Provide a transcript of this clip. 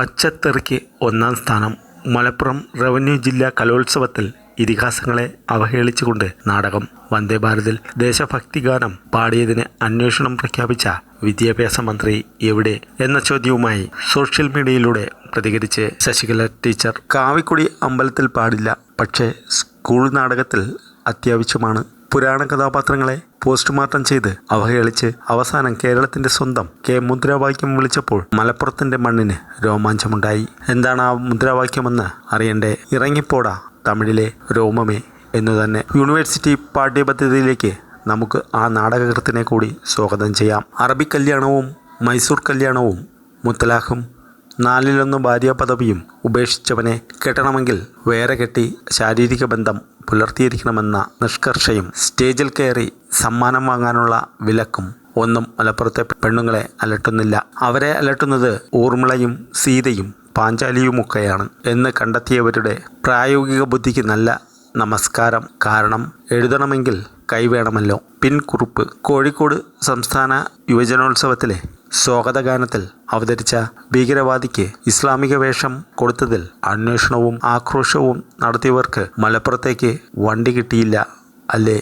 പച്ചത്തെറിക്ക് ഒന്നാം സ്ഥാനം. മലപ്പുറം റവന്യൂ ജില്ലാ കലോത്സവത്തിൽ ഇതിഹാസങ്ങളെ അവഹേളിച്ചുകൊണ്ട് നാടകം വന്ദേ ഭാരതിൽ ദേശഭക്തി ഗാനം പാടിയതിന് അന്വേഷണം പ്രഖ്യാപിച്ച വിദ്യാഭ്യാസ മന്ത്രി എവിടെ എന്ന ചോദ്യവുമായി സോഷ്യൽ മീഡിയയിലൂടെ പ്രതികരിച്ച് ശശികല ടീച്ചർ. കാവിക്കുടി അമ്പലത്തിൽ പാടില്ല പക്ഷേ സ്കൂൾ നാടകത്തിൽ അത്യാവശ്യമാണ്. പുരാണ കഥാപാത്രങ്ങളെ പോസ്റ്റ്മോർട്ടം ചെയ്ത് അവഹേളിച്ച് അവസാനം കേരളത്തിന്റെ സ്വന്തം കെ മുദ്രാവാക്യം വിളിച്ചപ്പോൾ മലപ്പുറത്തിന്റെ മണ്ണിന് രോമാഞ്ചമുണ്ടായി. എന്താണ് ആ മുദ്രാവാക്യമെന്ന് അറിയണ്ടേ? ഇറങ്ങിപ്പോടാ തമിഴിലെ രോമമേ എന്ന് തന്നെ. യൂണിവേഴ്സിറ്റി പാഠ്യപദ്ധതിയിലേക്ക് നമുക്ക് ആ നാടകകൃത്തിനെ കൂടി സ്വാഗതം ചെയ്യാം. അറബി കല്യാണവും മൈസൂർ കല്യാണവും മുത്തലാഖും നാലിലൊന്ന് ഭാര്യ പദവിയും ഉപേക്ഷിച്ചവനെ കെട്ടണമെങ്കിൽ വേറെ കെട്ടി ശാരീരിക ബന്ധം പുലർത്തിയിരിക്കണമെന്ന നിഷ്കർഷയും സ്റ്റേജിൽ കയറി സമ്മാനം വാങ്ങാനുള്ള വിലക്കും ഒന്നും മലപ്പുറത്തെ പെണ്ണുങ്ങളെ അലട്ടുന്നില്ല. അവരെ അലട്ടുന്നത് ഊർമിളയും സീതയും പാഞ്ചാലിയുമൊക്കെയാണ് എന്ന് കണ്ടെത്തിയവരുടെ പ്രായോഗിക ബുദ്ധിക്ക് നല്ല നമസ്കാരം കാരണം എഴുതണമെങ്കിൽ കൈവേണമല്ലോ പിൻകുറിപ്പ്. കോഴിക്കോട് സംസ്ഥാന യുവജനോത്സവത്തിലെ സ്വാഗതഗാനത്തിൽ അവതരിച്ച ഭീകരവാദിക്ക് ഇസ്ലാമിക വേഷം കൊടുത്തതിൽ അന്വേഷണവും ആക്രോശവും നടത്തിയവർക്ക് മലപ്പുറത്തേക്ക് വണ്ടി കിട്ടിയില്ല അല്ലേ?